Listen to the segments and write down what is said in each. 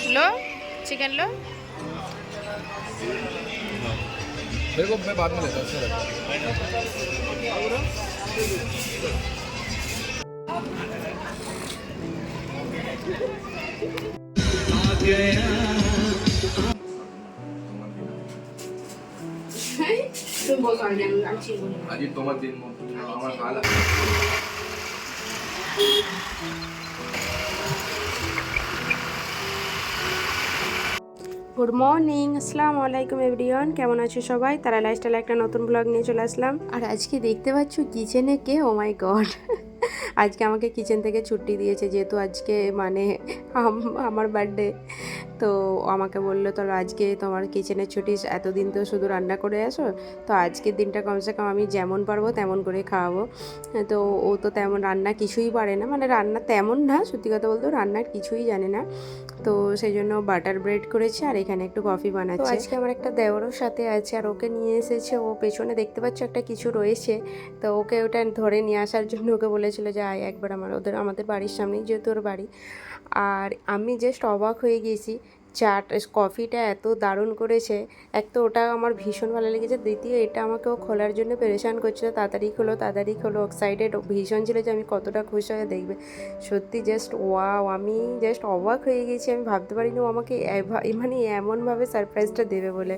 मम्मा लो chicken लो मेरे को मैं बाद में लेता हूँ अच्छा लगता है तुम बहुत आ गया अच्छी बोली আজি তোমার দিন মতো আমার হাল গুড মর্নিং আসসালাম আলাইকুম এভরিওয়ান কেমন আছো সবাই? তারা লাইফস্টাইল একটা নতুন ব্লগ নিয়ে চলে আসলাম। আর আজকে দেখতে পাচ্ছ কিচেনে কে? ও মাই গড আজকে আমাকে কিচেন থেকে ছুটি দিয়েছে, যেহেতু আজকে মানে আম- আমার বার্থডে তো আমাকে বলল তো আজকে তোমার কিচেনের ছুটি, এতদিন তো শুধু রান্না করে আসো। তো আজকের দিনটা কমসে কম আমি যেমন পারব, তেমন করে খাওয়াবো। তো ও তো তেমন রান্না কিছুই পারে না মানে রান্না তেমন না, সত্যি কথা বলতে রান্নার কিছুই জানে না। তো সেই জন্য বাটার ব্রেড করেছে আর এখানে একটু কফি বানাচ্ছে। আজকে আমার একটা দেওরও সাথে আছে আর ওকে নিয়ে এসেছে। ও পেছনে দেখতে পাচ্ছ একটা কিছু রয়েছে। তো ওকে ওটা ধরে নিয়ে আসার জন্য ওকে বলেছিল যে আয় একবার আমার ওদের, আমাদের বাড়ির সামনেই যেহেতু ওর বাড়ি। আর আমি জাস্ট অবাক হয়ে গেছি চাট কফিটা এত দারুণ করেছে। এক তো ওটা আমার ভীষণ ভালো লেগেছে। দ্বিতীয়, এটা আমাকে ও খোলার জন্য পেরেশান করছিল। তাড়াতাড়ি খোলো তাড়াতাড়ি খোলো এক্সাইটেড ভীষণ ছিল যে আমি কতটা খুশি হয়ে দেখবে। সত্যি জাস্ট ওয়াও আমি জাস্ট অবাক হয়ে গেছি। আমি ভাবতে পারিনি ও আমাকে মানে এমনভাবে সারপ্রাইজটা দেবে বলে।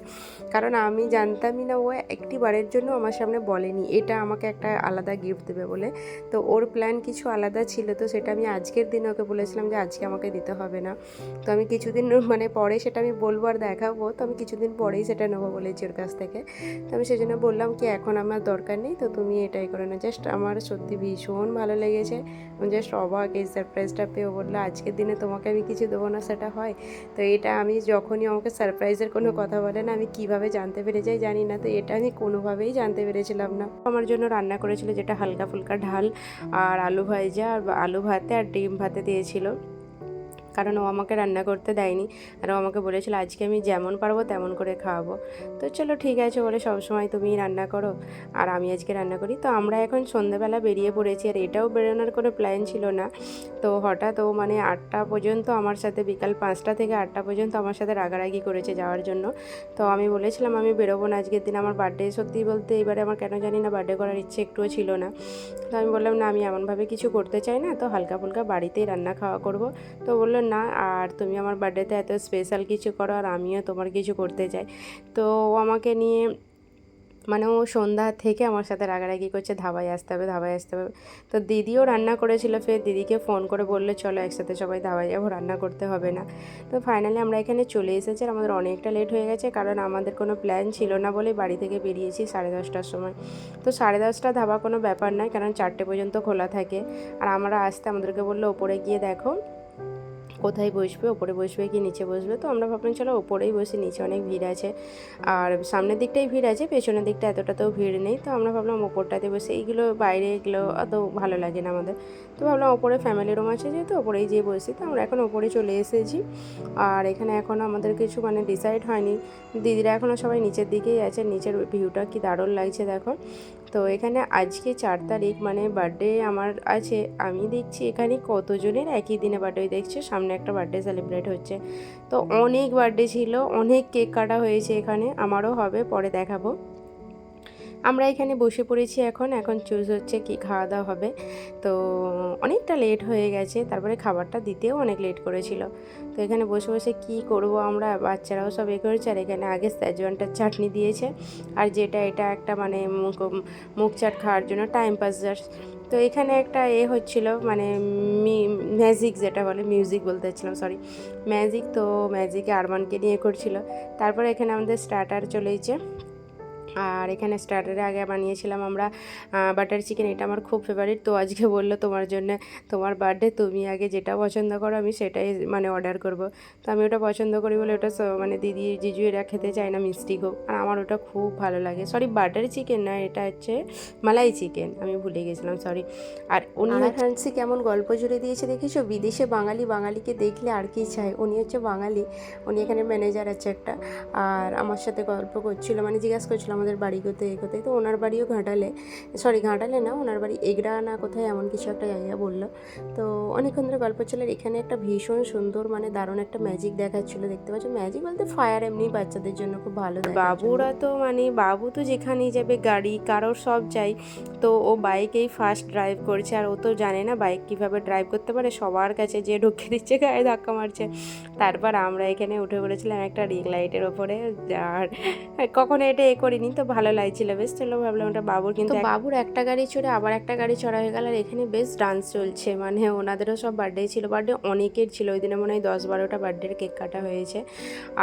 কারণ আমি জানতামই না ও একটি বারের জন্য আমার সামনে বলেনি, এটা আমাকে একটা আলাদা গিফট দেবে বলে। তো ওর প্ল্যান কিছু আলাদা ছিল, তো সেটা আমি আজকের দিনে ওকে বলেছিলাম যে আজকে আমাকে দিতে হবে না। তো আমি কিছুদিন মানে পরে সেটা আমি বলব আর দেখাবো। তো আমি কিছুদিন পরেই সেটা নেব বলেছি ওর কাছ থেকে। তো আমি সেই জন্য বললাম কি, এখন আমার দরকার নেই, তো তুমি এটাই করে না জাস্ট আমার সত্যি ভীষণ ভালো লেগেছে। আমি জাস্ট অবাক, এই সারপ্রাইজটা পেয়ে ও বলল, আজকের দিনে তোমাকে আমি কিছু দেবো না, সেটা হয়। তো এটা আমি যখনই আমাকে সারপ্রাইজের কোনো কথা বলে না, আমি কীভাবে জানতে পেরে যাই জানি না। তো এটা আমি কোনোভাবেই জানতে পেরেছিলাম না। আমার জন্য রান্না করেছিল যেটা হালকা ফুলকা ঢাল আর আলু ভাজা, আর আলু ভাতে আর ডিম ভাতে দিয়েছিল। কারণ ও আমাকে রান্না করতে দেয়নি। আর ও আমাকে বলেছিল, আজকে আমি যেমন পারব তেমন করে খাওয়াবো। তো চলো, ঠিক আছে বলে সবসময় তুমি রান্না করো। আর আমি আজকে রান্না করি। তো আমরা এখন সন্ধ্যাবেলা বেরিয়ে পড়েছি, আর এটাও বেরোনোর কোনো প্ল্যান ছিল না। তো হঠাৎ ও মানে আটটা পর্যন্ত আমার সাথে, বিকাল পাঁচটা থেকে আটটা পর্যন্ত আমার সাথে রাগারাগি করেছে যাওয়ার জন্য। তো আমি বলেছিলাম, আমি বেরোবো না আজকের দিন, আমার বার্থডে সত্যি বলতে এবারে আমার কেন জানি না বার্থডে করার ইচ্ছে একটুও ছিল না। তো আমি বললাম, না, আমি এমনভাবে কিছু করতে চাই না, তো হালকা ফুলকা বাড়িতেই রান্না খাওয়া করব। তো বলল না। আর তুমি আমার বার্থডেতে এত স্পেশাল কিছু করো আর আমিও তোমার কিছু করতে চাই। তো ও আমাকে নিয়ে মানে ও সন্ধ্যা থেকে আমার সাথে রাগারাগি করছে, ধাবায় আসতে হবে, ধাবায় আসতে হবে। তো দিদিও রান্না করেছিল, ফের দিদিকে ফোন করে বলল, চলো একসাথে সবাই ধাবায় যাব, রান্না করতে হবে না। তো ফাইনালি আমরা এখানে চলে এসেছি আর আমাদের অনেকটা লেট হয়ে গেছে, কারণ আমাদের কোনো প্ল্যান ছিল না বলে বাড়ি থেকে বেরিয়েছি সাড়ে দশটার সময়। তো সাড়ে দশটা ধাবা কোনো ব্যাপার নয়, কারণ চারটে পর্যন্ত খোলা থাকে। আর আমরা আসতে আমাদেরকে বলল, ওপরে গিয়ে দেখো কোথায় বসবে, ওপরে বসবে কি নিচে বসবে? তো আমরা ভাবলাম, চলো ওপরেই বসি, নিচে অনেক ভিড় আছে। আর সামনের দিকটাই ভিড় আছে, পেছনের দিকটা এতটাতেও ভিড় নেই। তো আমরা ভাবলাম ওপরটাতে বসে, এইগুলো বাইরে এগুলো অত ভালো লাগে না আমাদের। তো ভাবলাম ওপরে ফ্যামিলি রুম আছে যেহেতু, ওপরেই যেয়ে বসি। তো আমরা এখন ওপরে চলে এসেছি। আর এখানে এখন আমাদের কিছু মানে ডিসাইড হয়নি। দিদিরা এখনও সবাই নিচের দিকেই আছে, নিচের ভিউটা কি দারুণ লাগছে, দেখো। তো এখানে আজকে চার তারিখ মানে বার্থডে আমার আছে। আমি দেখছি এখানে কতজনের একই দিনে বার্থডে দেখছে, সামনে একটা বার্থডে সেলিব্রেট হচ্ছে। তো অনেক বার্থডে ছিল, অনেক কেক কাটা হয়েছে এখানে, আমারও হবে, পরে দেখাবো। আমরা এখানে বসে পড়েছি এখন। এখন চুজ হচ্ছে কি খাওয়া দাওয়া হবে। তো অনেকটা লেট হয়ে গেছে। তারপরে খাবারটা দিতেও অনেক লেট করেছিল। তো এখানে বসে বসে কি করব আমরা? বাচ্চারাও সব এ করেছে আর এখানে আগে স্যাজওয়ানটার চাটনি দিয়েছে। আর যেটা, এটা একটা মানে মুখ মুখ চাট খাওয়ার জন্য টাইম পাস জাস্ট তো এখানে একটা এ হচ্ছিল মানে ম্যাজিক যেটা বলে মিউজিক বলতে চাচ্ছিলাম সরি ম্যাজিক তো ম্যাজিকে আরমানকে নিয়ে করছিল। তারপরে এখানে আমাদের স্টার্টার চলেছে আর এখানে স্টার্টারে আগে বানিয়েছিলাম আমরা বাটার চিকেন এটা আমার খুব ফেভারিট তো আজকে বলল তোমার জন্য তোমার বার্থডে তুমি আগে যেটা পছন্দ করো আমি সেটাই মানে অর্ডার করব। তো আমি ওটা পছন্দ করি বলে ওটা মানে দিদি জিজু এরা খেতে চায় না মিষ্টি হোক আর আমার ওটা খুব ভালো লাগে। সরি বাটার চিকেন না এটা হচ্ছে মালাই চিকেন আমি ভুলে গেছিলাম সরি আর উনি ফ্রান্সি কেমন গল্প জুড়ে দিয়েছে দেখেছ বিদেশে বাঙালি বাঙালিকে দেখলে আর কি চায়? উনি হচ্ছে বাঙালি উনি এখানে ম্যানেজার আছে একটা। আর আমার সাথে গল্প করছিল মানে জিজ্ঞাসা করছিল আমার আমাদের বাড়ি করতে এগোতে তো ওনার বাড়িও ঘাটালে সরি ঘাটালে না, ওনার বাড়ি এগড়া না কোথায় এমন কিছু একটা জায়গা বলল। তো অনেকক্ষণ ধরে গল্প চলে এখানে একটা ভীষণ সুন্দর মানে দারুণ একটা ম্যাজিক দেখাচ্ছিলো, দেখতে পাচ্ছ? ম্যাজিক বলতে ফায়ার এমনি বাচ্চাদের জন্য খুব ভালো বাবুরা তো মানে বাবু তো যেখানেই যাবে, গাড়ি, কারোর সব চাই। তো ও বাইকেই ফার্স্ট ড্রাইভ করছে আর ও তো জানে না বাইক কীভাবে ড্রাইভ করতে পারে, সবার কাছে যে ঢুকে দিচ্ছে, গায়ে ধাক্কা মারছে। তারপর আমরা এখানে উঠে পড়েছিলাম একটা রিং লাইটের ওপরে, আর কখনো এটা এ করিনি। তো ভালো লাগছিল বেশ চলো ভাবলাম ওটা বাবুর কিন্তু বাবুর একটা গাড়ি চড়ে আবার একটা গাড়ি চড়া হয়ে গেল আর এখানে বেশ ডান্স চলছে। মানে ওনাদেরও সব বার্থডে ছিল বার্থডে অনেকের ছিল। ওই দিনে মনে হয় দশ বারোটা বার্থডের কেক কাটা হয়েছে।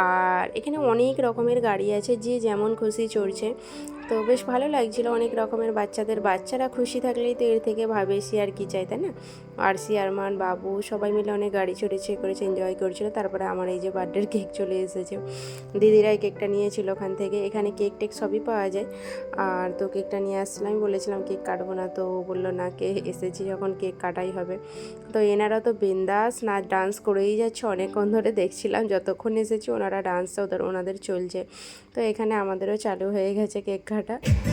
আর এখানে অনেক রকমের গাড়ি আছে যে যেমন খুশি চড়ছে। তো বেশ ভালো লাগছিল। অনেক রকমের বাচ্চাদের, বাচ্চারা খুশি থাকলেই তো এর থেকে ভাবে বেশি আর কি চাই তাই না? আর সি আরমান বাবু সবাই মিলে অনেক গাড়ি চড়েছে করেছে এনজয় করছিল। তারপরে আমার এই যে বার্থডের কেক চলে এসেছে। দিদিরাই কেকটা নিয়েছিল ওখান থেকে। এখানে কেক টেক সবই পাওয়া যায়। আর তো কেকটা নিয়ে আসছিলাম। আমি বলেছিলাম কেক কাটবো না। তো বলল, না, কে এসেছি যখন কেক কাটাই হবে। তো এনারা তো বিন্দাস না ডান্স করেই যাচ্ছে। অনেকক্ষণ ধরে দেখছিলাম, যতক্ষণ এসেছি ওনারা ডান্সটা ওদের, ওনাদের চলছে। তো এখানে আমাদেরও চালু হয়ে গেছে কেক কাটা। കേട്ടോ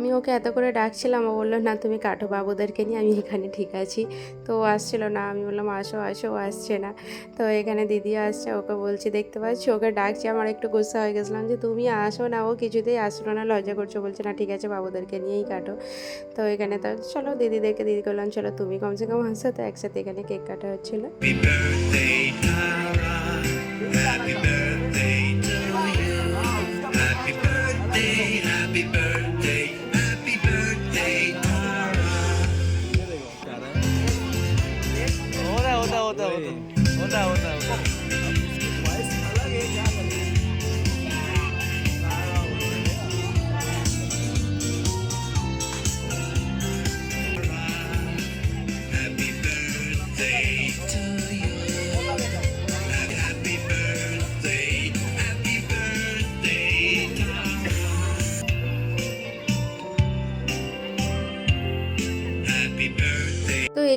আমি ওকে এত করে ডাকছিলাম, ও বলল, না, তুমি কাটো বাবুদেরকে নিয়ে, আমি এখানে ঠিক আছি। তো ও আসছিল না, আমি বললাম, আসো আসো, ও আসছে না। তো এখানে দিদি আসছে, ওকে বলছি, দেখতে পাচ্ছি? ওকে ডাকছি, আমার একটু গুসা হয়ে গেছিলাম যে, তুমি আসো না, ও কিছুতেই আসলো না, লজ্জা করছ বলছে, না, ঠিক আছে, বাবুদেরকে নিয়েই কাটো। তো এখানে তো, চলো, দিদিদেরকে দিদি করলাম চলো, তুমি কমসে কম আসো। তো একসাথে এখানে কেক কাটা হচ্ছিল। Valeu.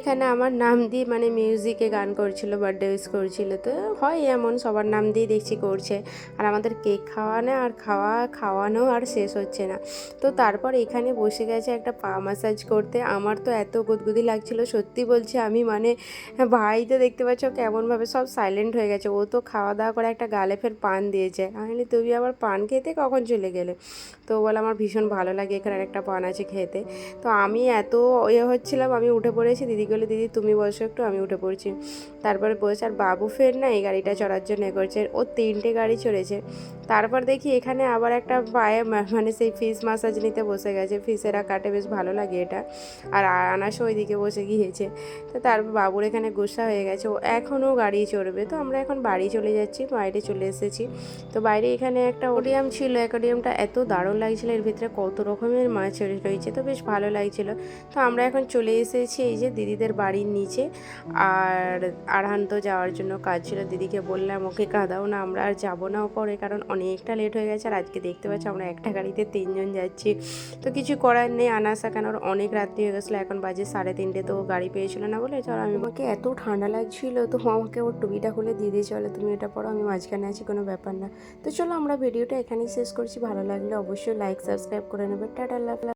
এখানে আমার নাম দিয়ে মানে মিউজিকে গান করছিল বার্থডে উইশ করছিল। তো হয় এমন, সবার নাম দিয়ে দেখছি করছে। আর আমাদের কেক খাওয়ানো আর খাওয়া, খাওয়ানো আর শেষ হচ্ছে না। তো তারপর এখানে বসে গেছে একটা পা মাসাজ করতে। আমার তো এত গুদগুদি লাগছিল, সত্যি বলছি আমি মানে ভাই তো দেখতে পাচ্ছ কেমনভাবে সব সাইলেন্ট হয়ে গেছে। ও তো খাওয়া দাওয়া করে একটা গালে ফের পান দিয়েছে। আমি তুমি আবার পান খেতে কখন চলে গেলে? তো বলে, আমার ভীষণ ভালো লাগে এখানে একটা পান আছে খেতে। তো আমি এত ইয়ে হচ্ছিলাম, আমি উঠে পড়েছি দিদি বলে, দিদি, তুমি বসো একটু, আমি উঠে পড়ছি। তারপরে বসে আর বাবু ফের না এই গাড়িটা চড়ার জন্য করছে ও তিনটে গাড়ি চড়েছে। তারপর দেখি এখানে আবার একটা পায়ে মানে সেই ফিস মাসাজ নিতে বসে গেছে। ফিসেরা কাটে বেশ ভালো লাগে এটা। আর আনাসও ওইদিকে বসে গিয়েছে। তো তারপর বাবুর এখানে গুসা হয়ে গেছে। ও এখনও গাড়ি চড়বে। তো আমরা এখন বাড়ি চলে যাচ্ছি, বাইরে চলে এসেছি। তো বাইরে এখানে একটা অডিয়াম ছিল। অ্যাকোডিয়ামটা এত দারুণ লাগছিল। এর ভিতরে কত রকমের মাছ রয়েছে। তো বেশ ভালো লাগছিল। তো আমরা এখন চলে এসেছি। এই যে দিদিদের বাড়ির নিচে। আর আরহান তো যাওয়ার জন্য কাজ ছিল। দিদিকে বললাম, ওকে কাঁদাও না, আমরা আর যাব না পরে, কারণ অনেকটা লেট হয়ে গেছে। আর আজকে দেখতে পাচ্ছি, আমরা একটা গাড়িতে তিনজন যাচ্ছি। তো কিছু করার নেই, আনাসা কেন ওর অনেক রাত্রি হয়ে গেছিল। এখন বাজে সাড়ে তিনটে, তো গাড়ি পেয়েছিল না বলে, চলো আমি আমাকে এত ঠান্ডা লাগছিল, তো আমাকে ওর টুপিটা খুলে দিয়ে দিয়ে চলো, তুমি এটা পড়ো, আমি মাঝখানে আছি, কোনো ব্যাপার না। তো চলো আমরা ভিডিওটা এখানেই শেষ করছি। ভালো লাগলে অবশ্যই লাইক সাবস্ক্রাইব করে নেবে। টাটা লাভ